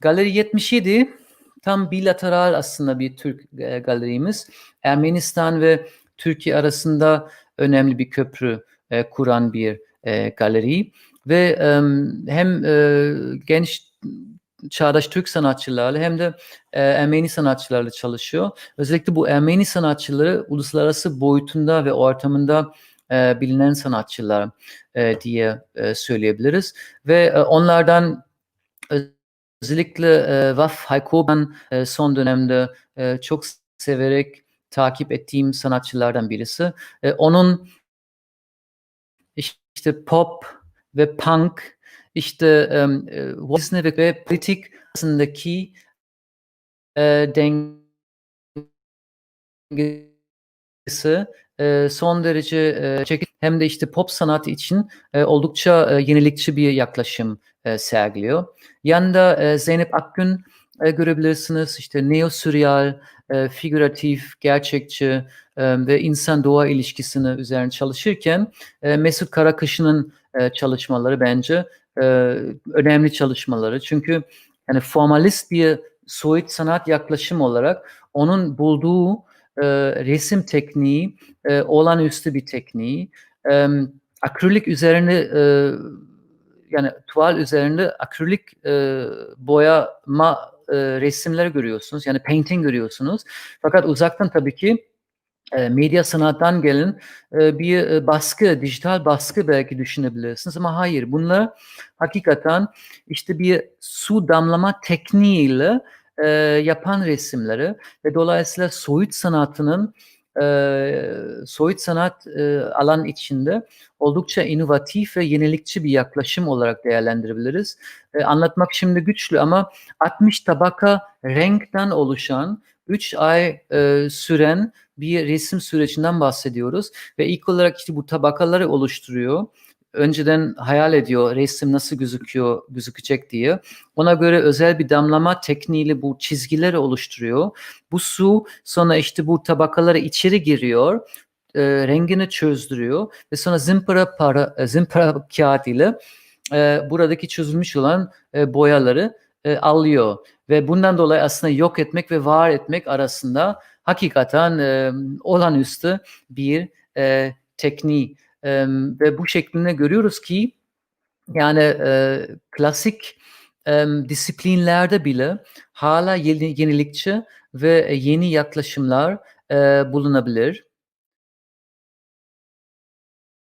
Galeri 77 tam bilateral aslında bir Türk e, galerimiz. Ermenistan ve Türkiye arasında önemli bir köprü e, kuran bir e, galeri ve e, hem e, genç çağdaş Türk sanatçılarla hem de e, Ermeni sanatçılarla çalışıyor. Özellikle bu Ermeni sanatçıları uluslararası boyutunda ve ortamında e, bilinen sanatçılar e, diye e, söyleyebiliriz. Ve e, onlardan özellikle e, Vaf Haykoban e, son dönemde e, çok severek takip ettiğim sanatçılardan birisi. E, onun işte pop ve punk işte e, ve politik arasındaki e, dengesi e, son derece e, hem de işte pop sanatı için e, oldukça e, yenilikçi bir yaklaşım sergiliyor. Yanında e, Zeynep Akgün e, görebilirsiniz. İşte neo-sürreal, e, figüratif, gerçekçi ve insan-doğa ilişkisini üzerine çalışırken Mesut Karakışı'nın e, çalışmaları bence önemli çalışmaları. Çünkü yani formalist bir soyut sanat yaklaşım olarak onun bulduğu e, resim tekniği e, olağanüstü bir tekniği. E, akrilik üzerine e, yani tuval üzerinde akrilik e, boyama e, resimleri görüyorsunuz. Yani painting görüyorsunuz. Fakat uzaktan tabii ki e, medya sanattan gelen e, bir e, baskı, dijital baskı belki düşünebilirsiniz ama hayır. Bunlar hakikaten işte bir su damlama tekniğiyle e, yapan resimleri ve dolayısıyla soyut sanatının e, soyut sanat e, alan içinde oldukça inovatif ve yenilikçi bir yaklaşım olarak değerlendirebiliriz. E, anlatmak şimdi güçlü ama 60 tabaka renkten oluşan 3 ay e, süren bir resim sürecinden bahsediyoruz ve ilk olarak işte bu tabakaları oluşturuyor önceden hayal ediyor resim nasıl gözüküyor, gözükecek diye. Ona göre özel bir damlama tekniğiyle bu çizgileri oluşturuyor. Bu su sonra işte bu tabakalara içeri giriyor. E, rengini çözdürüyor ve sonra zımpara para, e, zımpara kağıt ile e, buradaki çözülmüş olan e, boyaları e, alıyor ve bundan dolayı aslında yok etmek ve var etmek arasında hakikaten e, olağanüstü bir e, tekniği e, ve bu şeklinde görüyoruz ki yani e, klasik e, disiplinlerde bile hala yeni, yenilikçi ve yeni yaklaşımlar e, bulunabilir.